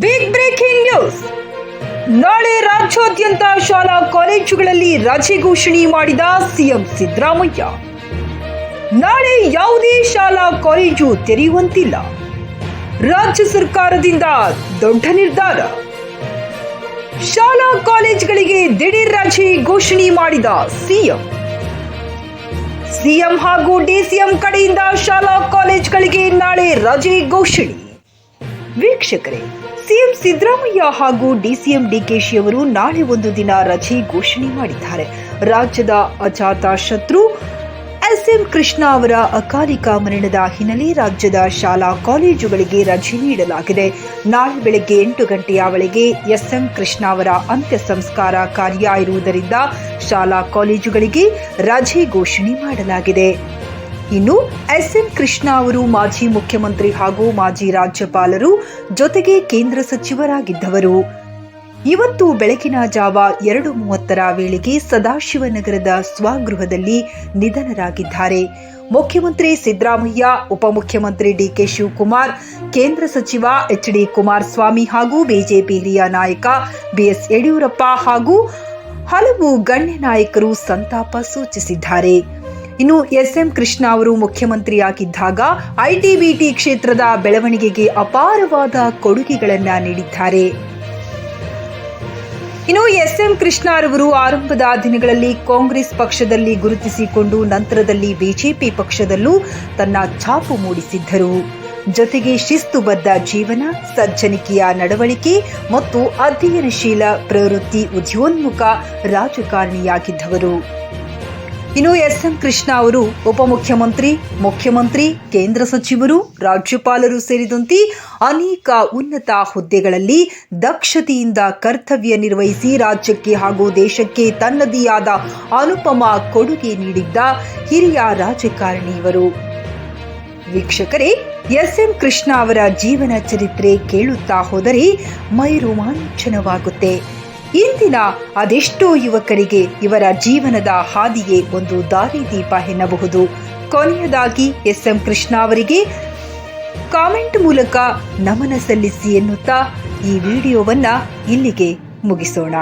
Big breaking news ನಾಳೆ ರಾಜ್ಯಾದ್ಯಂತ ಶಾಲಾ ಕಾಲೇಜುಗಳಲ್ಲಿ ರಜೆ ಘೋಷಣೆ ಮಾಡಿದ ಸಿಎಂ ಸಿದ್ದರಾಮಯ್ಯ. ನಾಳೆ ಯಾವುದೇ ಶಾಲಾ ಕಾಲೇಜು ತೆರೆಯುವಂತಿಲ್ಲ. ರಾಜ್ಯ ಸರ್ಕಾರದಿಂದ ದೊಡ್ಡ ನಿರ್ಧಾರ. ಶಾಲಾ ಕಾಲೇಜುಗಳಿಗೆ ದಿಢೀರ್ ರಜೆ ಘೋಷಣೆ ಮಾಡಿದ ಸಿಎಂ. ಸಿಎಂ ಹಾಗೂ ಡಿಸಿಎಂ ಕಡೆಯಿಂದ ಶಾಲಾ ಕಾಲೇಜುಗಳಿಗೆ ನಾಳೆ ರಜೆ ಘೋಷಣೆ. ವೀಕ್ಷಕರೇ ಸಿಎಂ ಸಿದ್ದರಾಮಯ್ಯ ಹಾಗೂ ಡಿಸಿಎಂ ಡಿಕೆಶಿ ಅವರು ನಾಳೆ ಒಂದು ದಿನ ರಜೆ ಘೋಷಣೆ ಮಾಡಿದ್ದಾರೆ. ರಾಜ್ಯದ ಅಜಾತ ಶತ್ರು ಎಸ್ಎಂ ಕೃಷ್ಣ ಅವರ ಅಕಾಲಿಕ ಮರಣದ ಹಿನ್ನೆಲೆ ರಾಜ್ಯದ ಶಾಲಾ ಕಾಲೇಜುಗಳಿಗೆ ರಜೆ ನೀಡಲಾಗಿದೆ. ನಾಳೆ ಬೆಳಗ್ಗೆ ಎಂಟು ಗಂಟೆಯ ವೇಳೆಗೆ ಎಸ್ಎಂ ಕೃಷ್ಣ ಅವರ ಅಂತ್ಯ ಸಂಸ್ಕಾರ ಕಾರ್ಯ ಇರುವುದರಿಂದ ಶಾಲಾ ಕಾಲೇಜುಗಳಿಗೆ ರಜೆ ಘೋಷಣೆ ಮಾಡಲಾಗಿದೆ. ಇನ್ನು ಎಸ್ಎಂ ಕೃಷ್ಣ ಅವರು ಮಾಜಿ ಮುಖ್ಯಮಂತ್ರಿ ಹಾಗೂ ಮಾಜಿ ರಾಜ್ಯಪಾಲರು ಜೊತೆಗೆ ಕೇಂದ್ರ ಸಚಿವರಾಗಿದ್ದವರು. ಇವತ್ತು ಬೆಳಕಿನ ಜಾವ ಎರಡು ಮೂವತ್ತರ ವೇಳೆಗೆ ಸದಾಶಿವನಗರದ ಸ್ವಗೃಹದಲ್ಲಿ ನಿಧನರಾಗಿದ್ದಾರೆ. ಮುಖ್ಯಮಂತ್ರಿ ಸಿದ್ದರಾಮಯ್ಯ, ಉಪಮುಖ್ಯಮಂತ್ರಿ ಡಿಕೆ ಶಿವಕುಮಾರ್, ಕೇಂದ್ರ ಸಚಿವ ಎಚ್ ಡಿ ಕುಮಾರಸ್ವಾಮಿ ಹಾಗೂ ಬಿಜೆಪಿ ಹಿರಿಯ ನಾಯಕ ಬಿಎಸ್ ಯಡಿಯೂರಪ್ಪ ಹಾಗೂ ಹಲವು ಗಣ್ಯ ನಾಯಕರು ಸಂತಾಪ ಸೂಚಿಸಿದ್ದಾರೆ. ಇನ್ನು ಎಸ್ ಎಂ ಕೃಷ್ಣ ಅವರು ಮುಖ್ಯಮಂತ್ರಿಯಾಗಿದ್ದಾಗ ಐಟಿಬಿಟಿ ಕ್ಷೇತ್ರದ ಬೆಳವಣಿಗೆಗೆ ಅಪಾರವಾದ ಕೊಡುಗೆಗಳನ್ನು ನೀಡಿದ್ದಾರೆ. ಇನ್ನು ಎಸ್ ಎಂ ಕೃಷ್ಣ ಅವರು ಆರಂಭದ ದಿನಗಳಲ್ಲಿ ಕಾಂಗ್ರೆಸ್ ಪಕ್ಷದಲ್ಲಿ ಗುರುತಿಸಿಕೊಂಡು ನಂತರದಲ್ಲಿ ಬಿಜೆಪಿ ಪಕ್ಷದಲ್ಲೂ ತನ್ನ ಛಾಪು ಮೂಡಿಸಿದ್ದರು. ಜೊತೆಗೆ ಶಿಸ್ತುಬದ್ಧ ಜೀವನ, ಸಜ್ಜನಿಕೆಯ ನಡವಳಿಕೆ ಮತ್ತು ಅಧ್ಯಯನಶೀಲ ಪ್ರವೃತ್ತಿ ಉದ್ಯೋನ್ಮುಖ ರಾಜಕಾರಣಿಯಾಗಿದ್ದವರು. ಇನ್ನು ಎಸ್ ಎಂ ಕೃಷ್ಣ ಅವರು ಉಪಮುಖ್ಯಮಂತ್ರಿ, ಮುಖ್ಯಮಂತ್ರಿ, ಕೇಂದ್ರ ಸಚಿವರು, ರಾಜ್ಯಪಾಲರು ಸೇರಿದಂತೆ ಅನೇಕ ಉನ್ನತ ಹುದ್ದೆಗಳಲ್ಲಿ ದಕ್ಷತೆಯಿಂದ ಕರ್ತವ್ಯ ನಿರ್ವಹಿಸಿ ರಾಜ್ಯಕ್ಕೆ ಹಾಗೂ ದೇಶಕ್ಕೆ ತನ್ನದೇ ಆದ ಅನುಪಮ ಕೊಡುಗೆ ನೀಡಿದ್ದ ಹಿರಿಯ ರಾಜಕಾರಣಿ ಇವರು. ವೀಕ್ಷಕರೇ ಎಸ್ಎಂ ಕೃಷ್ಣ ಅವರ ಜೀವನ ಚರಿತ್ರೆ ಕೇಳುತ್ತಾ ಹೋದರೆ ಮೈ ರೋಮಾಂಚನವಾಗುತ್ತೆ ಇಂದಿನ ಅದೆಷ್ಟೋ ಯುವಕರಿಗೆ ಇವರ ಜೀವನದ ಹಾದಿಯೇ ಒಂದು ದಾರಿದೀಪ ಎನ್ನಬಹುದು. ಕೊನೆಯದಾಗಿ ಎಸ್ ಎಂ ಕೃಷ್ಣ ಅವರಿಗೆ ಕಾಮೆಂಟ್ ಮೂಲಕ ನಮನ ಸಲ್ಲಿಸಿ ಎನ್ನುತ್ತಾ ಈ ವಿಡಿಯೋವನ್ನ ಇಲ್ಲಿಗೆ ಮುಗಿಸೋಣ.